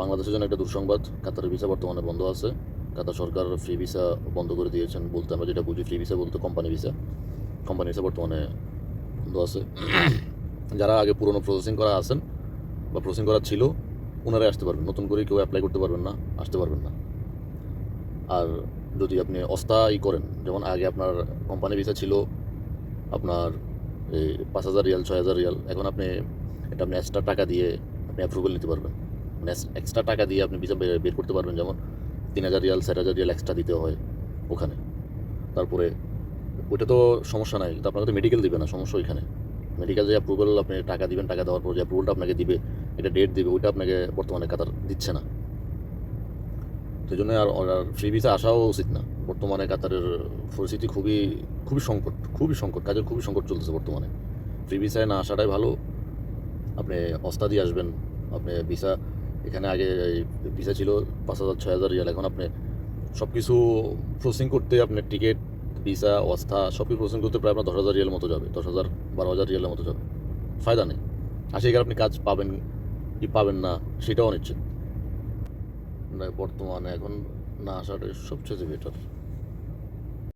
বাংলাদেশের জন্য একটা দুঃসংবাদ। কাতারের ভিসা বর্তমানে বন্ধ আছে। কাতার সরকার ফ্রি ভিসা বন্ধ করে দিয়েছেন বলতে আমরা যেটা বুঝি ফ্রি ভিসা বলতে কোম্পানি ভিসা কোম্পানি ভিসা বর্তমানে বন্ধ আছে। যারা আগে পুরনো প্রসেসিং করা আছেন বা প্রসেসিং করা ছিল ওনারাই আসতে পারবেন। নতুন করে কেউ অ্যাপ্লাই করতে পারবেন না, আসতে পারবেন না। আর যদি আপনি অস্থায়ী করেন, যেমন আগে আপনার কোম্পানি ভিসা ছিল আপনার এই পাঁচ হাজার রিয়াল, ছয় হাজার রিয়াল, এখন আপনি, এটা আপনি এক্সট্রা টাকা দিয়ে আপনি অ্যাপ্রুভাল নিতে পারবেন। মানে এক্সট্রা টাকা দিয়ে আপনি ভিসা বের করতে পারবেন, যেমন তিন হাজার রিয়াল, চার হাজার রিয়াল এক্সট্রা দিতে হয় ওখানে। তারপরে ওইটা তো সমস্যা নাই আপনাকে তো মেডিকেল দিবে না, সমস্যা ওইখানে। মেডিকেল যে অ্যাপ্রুভাল আপনি টাকা দিবেন, টাকা দেওয়ার পর যে অ্যাপ্রুভালটা আপনাকে দিবে, এটা ডেট দিবে, ওইটা আপনাকে বর্তমানে কাতার দিচ্ছে না। সেই জন্য আর আর ফ্রি ভিসা আসাও উচিত না। বর্তমানে কাতারের পরিস্থিতি খুবই খুবই সংকট খুবই সংকট, কাজের খুবই সংকট চলতেছে বর্তমানে। ফ্রি ভিসায় না আসাটাই ভালো। আপনি অস্তা দিয়ে আসবেন, আপনি ভিসা এখানে আগে ভিসা ছিল পাঁচ হাজার, ছয় হাজার রিয়াল এখন আপনি সব কিছু প্রসেসিং করতে আপনার টিকিট ভিসা অস্থা সব কিছু প্রসেসিং করতে প্রায় আপনার দশ হাজার রিয়াল মতো যাবে। দশ হাজার, বারো হাজার রিয়ালের মতো যাবে। ফায়দা নেই। আর সেখানে আপনি কাজ পাবেন কি পাবেন না, সেটাও অনিচ্ছে বর্তমানে এখন না আসাটাই সবচেয়ে বেটার